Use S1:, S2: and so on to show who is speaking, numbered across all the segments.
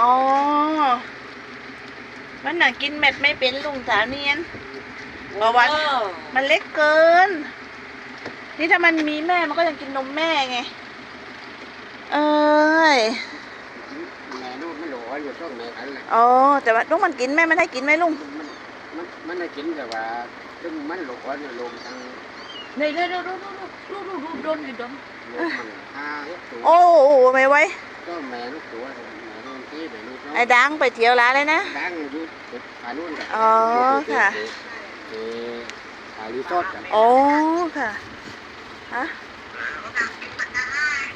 S1: อ๋อ มันน่ะกินเม็ดไม่เป็นลุงสาวเนียนประวัติมันเล็กเกิน นี่ถ้ามันมีแม่มันก็ยังกินนมแม่ไง เอ้ย
S2: แม่นู่นไม่หลออยู่ช่วงแม่กันเลย
S1: อ๋อ แต่ว่าลุงมันกินแม่มันให้กินไหมลุง
S2: มันมันมันได้กินแต่ว่าซึ่งมันหลออยู่ลงทาง
S3: เดี๋ยวเดี๋ยวเดี๋ยวดูดูดูดูดูโดนอยู่โดน
S2: ลงมันห้าหกตัว
S1: โอ้โหไม่ไหว
S2: ก็แม่ลูกตัวแม่นู่นที่แม่นู่น
S1: ไอ้ดังไปเที่ยวร้านเลยนะ
S2: ดังอยู่จุดขานู่นกัน
S1: อ๋อค่ะ
S2: เออขารีสอร์ทกัน
S1: โอ้ค่ะฮะ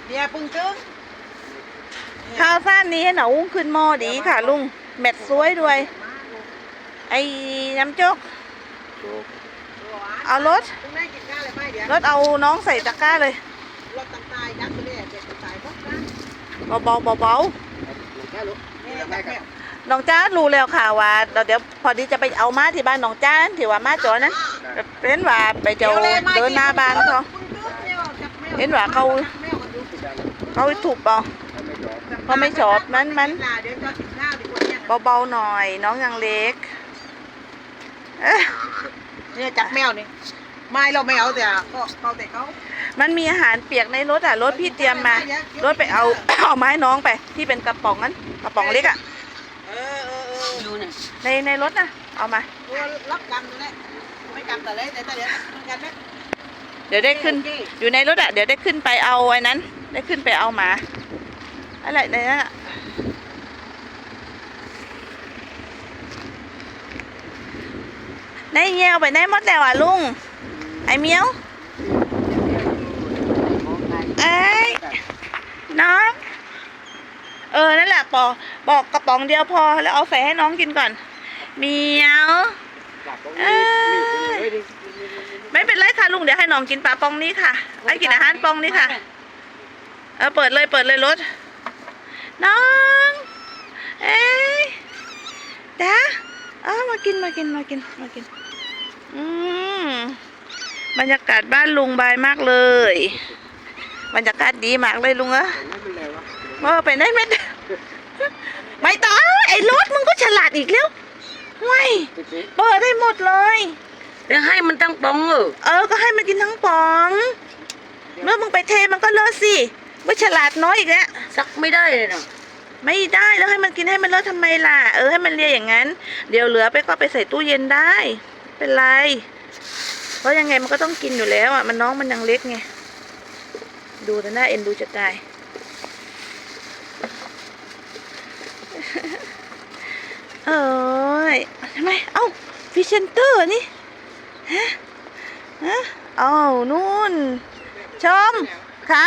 S3: เนี่ยปึ้งจึ้ง
S1: ข้าวฟ่านนี้ให้หนูอุ้งขึ้นหม้อดีค่ะลุงเม็ดสวยด้วย ไอ้น้ำโจ๊ก
S2: ถูก
S1: เอารถ
S3: คุณแม่กินข้าวอะไรไม่เดี๋ยว
S1: รถเอาน้องใส่ตะกร้าเลย
S3: รถต่างๆยัดไปเลยเด็กตายพวกนั้น
S1: เบาๆเบา น้องจ้ารู้แล้วค่ะว่าเดี๋ยวเดี๋ยวพอดีจะไปเอามาที่บ้านน้องจ้าที่ว่ามาจอนั้นเป็นว่าไปเจ้าเดินหน้าบ้านเขาเห็นว่าเขาเขาถูกเปล่า
S2: ถ้าไม่ยอม
S1: เขาไม่ชอบมันมัน
S3: เดี๋ยวจะกินข้าวดีกว่าเนี่ย
S1: เบาๆหน่อย น้องยังเล็กเอ๊ะ
S3: เนี่ยจับแมวนี่ไม่เราไม่เอาแต่ก็เอาแต่เขา
S1: มันมีอาหารเปียกในรถอะ รถพี่เตรียมมา รถไปเอา เอาไมาให้น้องไป ที่เป็นกระป๋องนั้น กระป๋องเล็กอะ
S3: เออเออเออ
S2: อยู่เนี่ย
S1: ในในรถนะเอามา
S3: ตัวรับกรรมตัวนี้ไม่กรรมแต่เลยแต่เดี๋ยวเหมือนกันนะ
S1: เดี๋ยวได้ขึ้น อยู่ในรถอะ เดี๋ยวได้ขึ้นไปเอาไอ้นั้น ได้ขึ้นไปเอาหมา อะไรในนั้นอะในเงี้ยวไปไหนหมดแล้วอะลุง ไอ้เมียวเอ้ยน้องเออนั่นแหละ ปอบอกกระป๋องเดียวพอแล้วเอาใส่ให้น้องกินก่อนเมียว
S2: จากตรงนี้มีคนเลยดิ
S1: ไม่เป็นไรค่ะลุงเดี๋ยวให้น้องกินปลาปองนี้ค่ะไอ้กินอาหารปองนี้ค่ะเออเปิดเลยเปิดเลยรถน้องเอ้ยจ้าเอามากินมากินมากินมากินอืมบรรยากาศบ้านลุงบายมากเลย บรรยากาศดีมากเลยลุงเอะ
S2: ไม่เป็นไรวะ
S1: เออไปไหนไม่ได้ ไม่ต้องไอ้รถมึงก็ฉลาดอีกแล้วไม่
S2: ติ๊กติ๊ก
S1: เปิดได้หมดเลย
S3: เดี๋ยวให้มันตั้งปองเออ
S1: เออก็ให้มันกินทั้งปองเมื่อมึงไปเทมันก็เลอะสิว่าฉลาดน้อยอีกแล้ว
S3: ซักไม่ได้เลยนะ
S1: ไม่ได้แล้วให้มันกินให้มันเลอะทำไมล่ะ เออให้มันเลียอย่างนั้น เดี๋ยวเหลือไปก็ไปใส่ตู้เย็นได้ เป็นไร เพราะยังไงมันก็ต้องกินอยู่แล้วอะมันน้องมันยังเล็กไงดูแต่หน้าเอ็นดูจะตาย เอ้ยทำไม เอ้าฟิชเชนเตอร์นี่ ฮะ ฮะ เอ้านู่น ชมค่ะ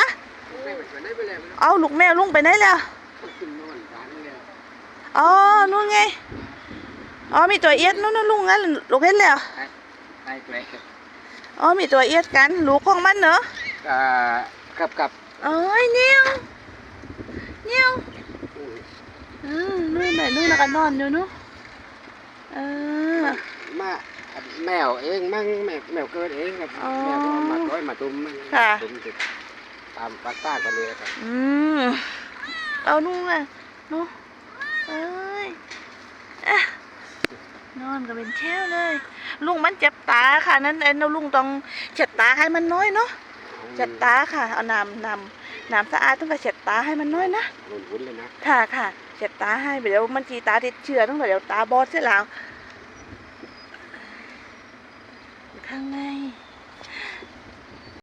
S2: ไม่เป็นไรไม่เป็นไรไม่
S1: เอาลูกแมวลุงไปไหนแล้ว
S2: ต้องกินนอนร้านนี่เลย
S1: อ๋อนู่นไง อ๋อ มีตัวเอียดนู่นนู่นลุงงั้นลูกเห็นแล้ว
S2: ไอ้ไกล
S1: อ๋อ มีตัวเอียดกันลูกของมันเนอะ
S2: อ่ากับกับ
S1: เอ้ยเนียวเนียวอืม นู่นไหนนู่นแล้วก็นอนอยู่นู่นเออ
S2: มาแมวเองมั่งแมวแมวเกิดเองครับ
S1: อ๋อ
S2: แมวก็เอามาร้อยมาตุ้ม
S1: ค่ะ
S2: ตุ้มติดตามปากต้ากันเลยครับ
S1: อืมเอานู่นอะนู่นเอ้ยอะนอนก็เป็นแช่วเลย ลุงมันเจ็บตาค่ะ นั้นเอ็นเอาลุงต้องเช็ดตาให้มันน้อยเนาะเช็ดตาค่ะ เอาน้ำน้ำ น้ำสะอาดต้องกระเช็ดตาให้มันน้อยนะ
S2: วุ่นๆเลยนะ
S1: ค่ะค่ะเช็ดตาให้เดี๋ยวมันจีตาติดเชื้อต้องเดี๋ยวตาบอดเสียแล้วอยู่ข้างใน